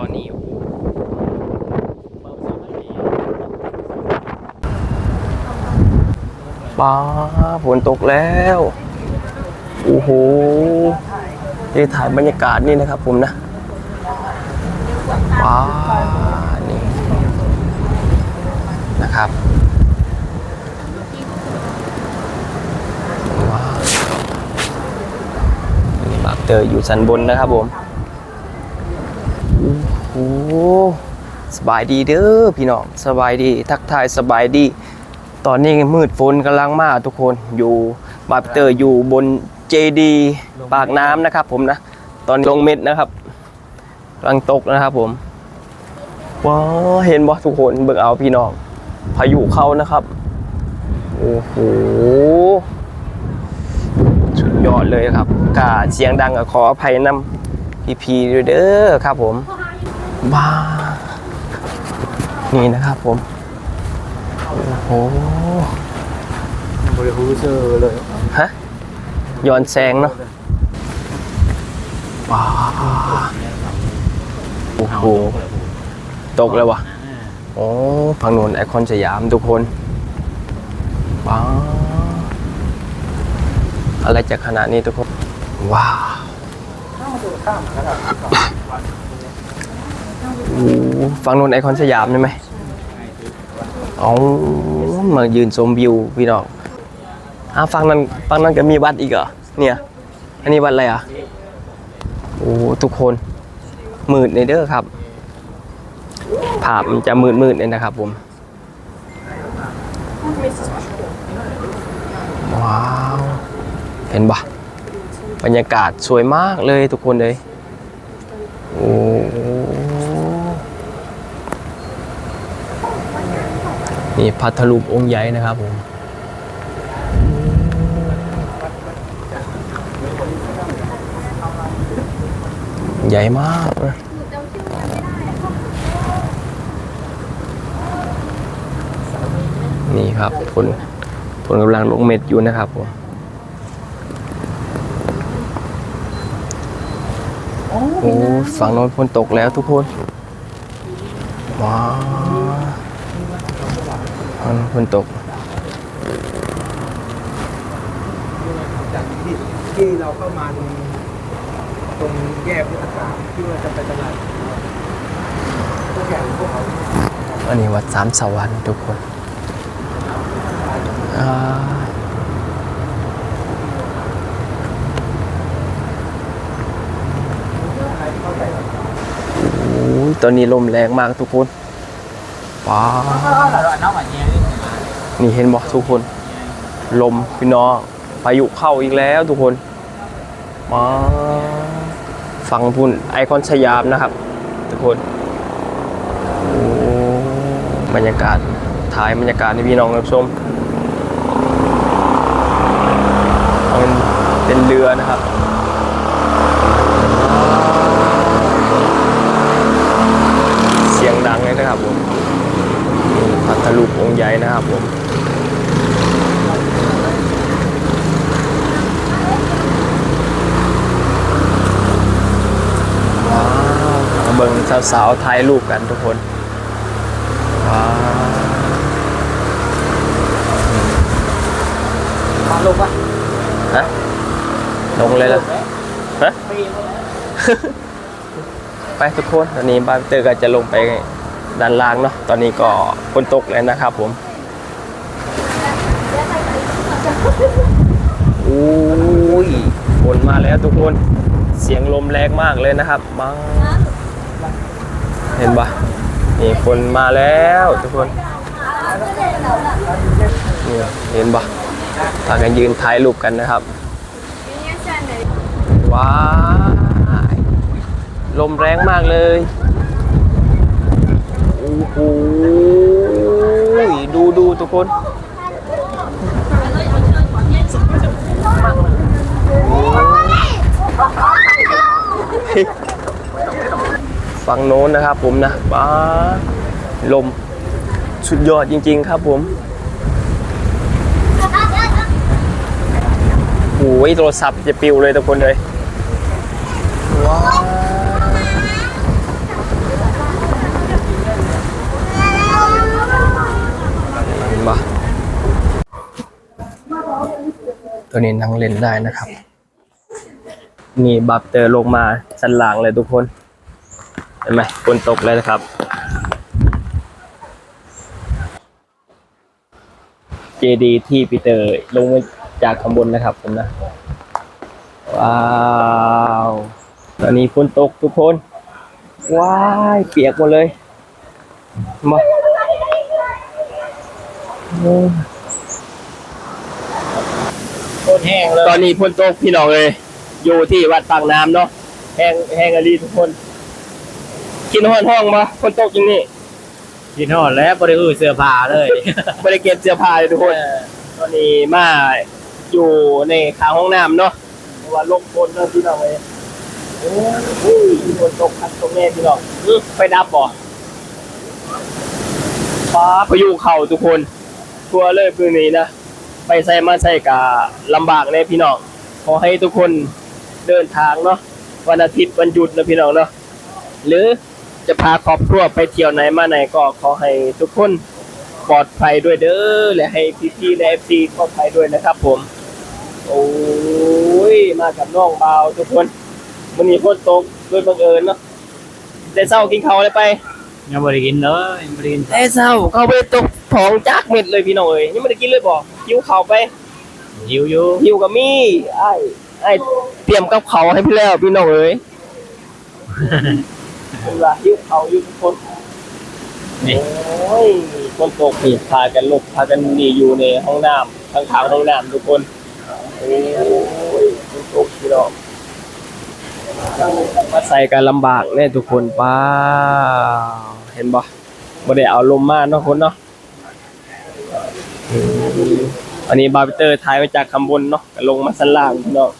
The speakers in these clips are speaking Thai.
ตอนนี้โอ้ป้าฝนตกแล้ว โอ้โหนี่ถ่ายบรรยากาศนี่นะครับผมนะป้านี่นะครับว้าวนี่บากเตอร์อยู่ชั้นบนนะครับผม อ้สบายดีเด้อพี่น้องสบายดี ทักทายสบายดี ตอนนี้มืดฝนกำลังมาทุกคนอยู่บาปเตอร์อยู่บนเจดีปากน้ำนะครับ ผมนะ ตอนลงเม็ดนะครับกำลังตกนะครับ ผมว้าเห็นบ่ทุกคนเบิ่งเอาพี่น้องพายุเข้านะครับโอ้โหสุดยอดเลยครับกาเสียงดังก็ขออภัยนำพีพีด้วยเด้อครับผม บ้า นี่นะครับผม โอ้โหบริฮูเซอร์เลยฮะย้อนแสงเนาะว้าโอ้โหตกแล้ววะโอ้ฝั่งน้นไอคอนสยามทุกคนว้าอะไรจะขนาดนี้ทุกคน ว้าว โอ้ฝั่งน้นไอคอนสยามใช่ไหมเอมายืนชมวิวพี่น้องอ่าฝั่งนั้นฝั่งนั้นก็มีวัดอีกเหรอเนี่ย อันนี้วัดอะไรอะโอ้ทุกคนมืดในเด้อครับภาพมันจะมืดมืดๆเลยนะครับผมว้าวเห็นปะบรรยากาศสวยมากเลยทุกคนเลยโอ้ นี่พัทลุงองค์ใหญ่นะครับผมใหญ่มากเลยนี่ครับผลผลกำลังลงเม็ดอยู่นะครับผมโอ้ฝั่งโน้นฝนตกแล้วทุกคน ว้าว ฝั่งโน้นฝนตก จากที่ที่เราเข้ามาตรงตรงแยกพุทธศาสที่ว่าจะไปตลาดพวกอย่างพวกเขาอันนี้วัดสามสวรรค์ทุกคนโอ้ยตอนนี้ลมแรงมากทุกคน ว้าวนี่เห็นบอกทุกคน ลมพี่น้องพายุเข้าอีกแล้วทุกคนมาฟังพุ่นไอคอนสยามนะครับ ทุกคนบรรยากาศถ่ายบรรยากาศให้พี่น้องรับชมเป็นเป็นเรือนะครับเสียงดังเลยนะครับผม พัทลุงองค์ใหญ่นะครับผมว้าวมาเบิ่งสาวๆถ่ายรูปกันทุกคนว้าวมาลงปะฮะลงเลยล่ะฮะปีนไปทุกคนตอนนี้บ้านเตอร์ก็จะลงไป ด้านล่างเนาะตอนนี้ก็ฝนตกแล้วนะครับผมอุ้ยฝนมาแล้วทุกคนเสียงลมแรงมากเลยนะครับมาเห็นปะนี่ฝนมาแล้วทุกคนนี่เห็นปะพากันยืนถ่ายรูปกันนะครับว้าลมแรงมากเลย โอ้โหดูดูทุ กคนฝั่งโน้นนะครับผมนะบ้าลม สุดยอดจริง ๆ ครับผมโอ้ยโทรศัพท์จะปิวเลยทุกคนเลยว้าว บ่ ตัวนี้นั่งเล่นได้นะครับนี่บับเตอร์ลงมาชั้นล่างเลยทุกคน เห็นไหมฝนตกเลยนะครับ เจดีที่ปีเตอร์ลงมาจากข้างบนนะครับผมนะ ว้าวตอนนี้ฝนตกทุกคน ว้ายเปียกหมดเลยมา โอ้โคตรแห้งเลยตอนนี้ฝนตกพี่น้องเลย อยู่ที่วัดปากน้ำเนาะแห้งแห้งอรีทุกคนกินห้อนห้องมาฝนตกอย่างนี้กินหอดแล้วบริอือเสื้อผ้าเลยไม่ได้เก็บเสื้อผ้าเลยทุกคนตอนนี้มาอยู่ในข้างห้องน้ำเนาะเพราะว่าลมฝนเนาะพี่น้องเลยโอ้ยฝนตกคัดตรงแม่พี่น้องอื้อไปดับบ่ฟ้าพายุเข่าทุกคน ทัวร์เลยคืนนี้นะ ไปใส่มาใส่กาลำบากเลยพี่น้องขอให้ทุกคนเดินทางเนาะวันอาทิตย์วันหยุดนะพี่น้องเนาะหรือจะพาครอบครัวไปเที่ยวไหนมาไหนก็ขอให้ทุกคนปลอดภัยด้วยเด้อและให้พี่ๆและเอฟซีปลอดภัยด้วยนะครับ ผม โอ้ยมากับน้องเบาวทุกคนวันนี้ฝนตกโดยบังเอิญเนาะได้เศร้ากินข้าวอะไรไปยังบริกินเลยบริกินแต่เศร้าเข้าไปตก ท้องจักเม็ดเลยพี่น้องเอ้ยยังไม่ได้กินเลยบ่หิวข้าวไปหิวอยู่หิวกับมี่ไอ้ไอ้เตรียมกับเขาวให้พี่แล้วพี่น้องเอ้ยเป็นว่าหิวเขาวอยู่ทุกคนนี่โอ้ยคนตกนี่พากันหลบพากันหนีอยู่ในห้องน้ำข้างๆห้องน้ำทุกคนโอ้ยคนตกพี่น้องมาใส่กันลำบากแน่ทุกคนป้าเห็นบ่บ่ได้เอาลมมาเนาะคนเนาะ อันนี้บาร์บิเตอร์ถ่ายมาจากข้างบนเนาะก็ลงมาชั้นล่างพี่น้อง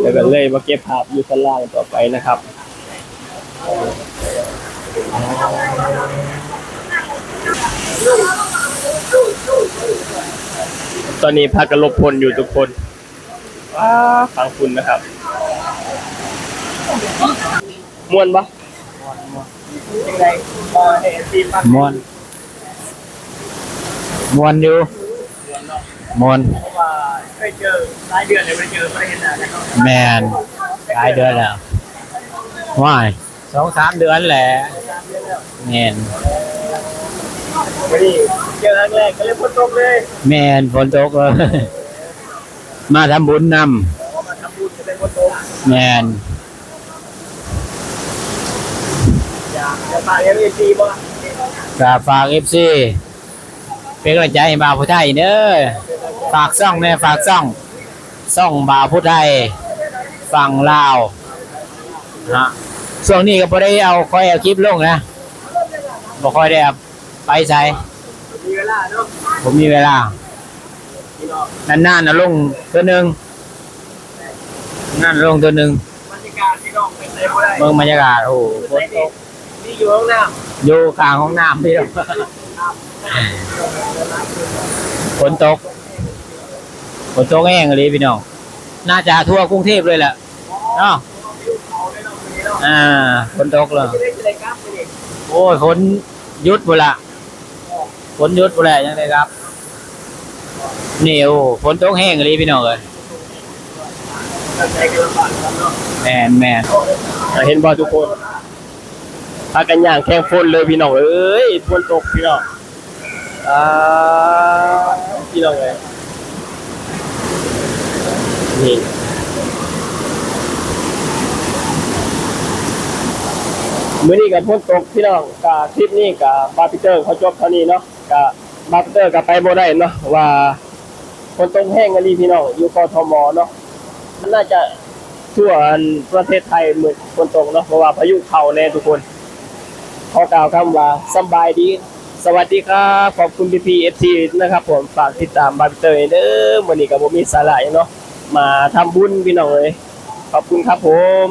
แล้วก็เลยมาเก็บภาพอยู่ชั้นล่างต่อไปนะครับตอนนี้พากันลบพลอยู่ทุกคนว้าฟังคุณนะครับมวนปะยังไงมาเห็นทีมปะมวน มวนอยู่มวนเพราะว่าเคยเจอหลายเดือนเลยไม่ได้เจอไม่ได้เห็นหน้ากันเนาะแมนหลายเดือนแล้วว่ายสองสามเดือนแหละแมนวันนี้เจอครั้งแรกก็เลยพ้นตกเลยแมนฝนตกเลยมาทำบุญนพอมาทำบุญจะเป็นพ้นตกำแมนอยากจะพาเอ็มเอซีบ่ กราบฝากเอฟซี เป็นกำลังใจให้บ่าวผู้ไทยเด้อฝากซ่องเนี่ยฝากซ่องซ่องบ่าวผู้ไทยฟังลาวฮะช่วงนี้ก็บ่ได้เอาค่อยเอาคลิปลงนะบ่ค่อยได้เอาไปใส่มีเวลาเนาะผมมีเวลาพี่น้องนานๆนะลงตัวหนึ่งนั่นลงตัวหนึ่งบรรยากาศพี่น้องเป็นไงบ่ได้เมืองบรรยากาศโอ้โหฝนตกนี่อยู่ห้องน้อยู่กลางห้องน้ำพี่น้อง ฝนตกฝนตกแห้งเลยพี่น้อง น่าจะทั่วกรุงเทพเลยแหละเนาะำเอาได้เนาะพี่น้ออ่าฝนตกเลยโอ้ยฝนยุดหมดละฝนยุดหมดแล้วยังไงครับนี่โอ้ฝนตกแห้งเลยพี่น้องเลยแมนแมนเห็นบ่ทุกคนพากันย่างแข่งฝนเลยพี่น้องเอ้ยฝนตกพี่น้อง อ่าพี่น้องเลยนี่มื้อนี้กับฝนตกพี่น้องกับคลิปนี้กับบาร์พีเตอร์เขาจบเท่านี้เนาะกับบาร์พีเตอร์กับไปบ่ได้เนาะว่าฝนตกแห้งกันดีพี่น้องอยู่กทมเนาะมันน่าจะทั่วประเทศไทยเหมือนฝนตกเนาะเพราะว่าพายุเข้าแน่ทุกคนขอกล่าวคำว่าสบายดี สวัสดีครับ ขอบคุณพีพีเอฟซีนะครับผมฝากติดตามบาร์เตอร์เด้อวันนี้กับผมมีสาระเนาะมาทำบุญพี่น้องเลยขอบคุณครับผม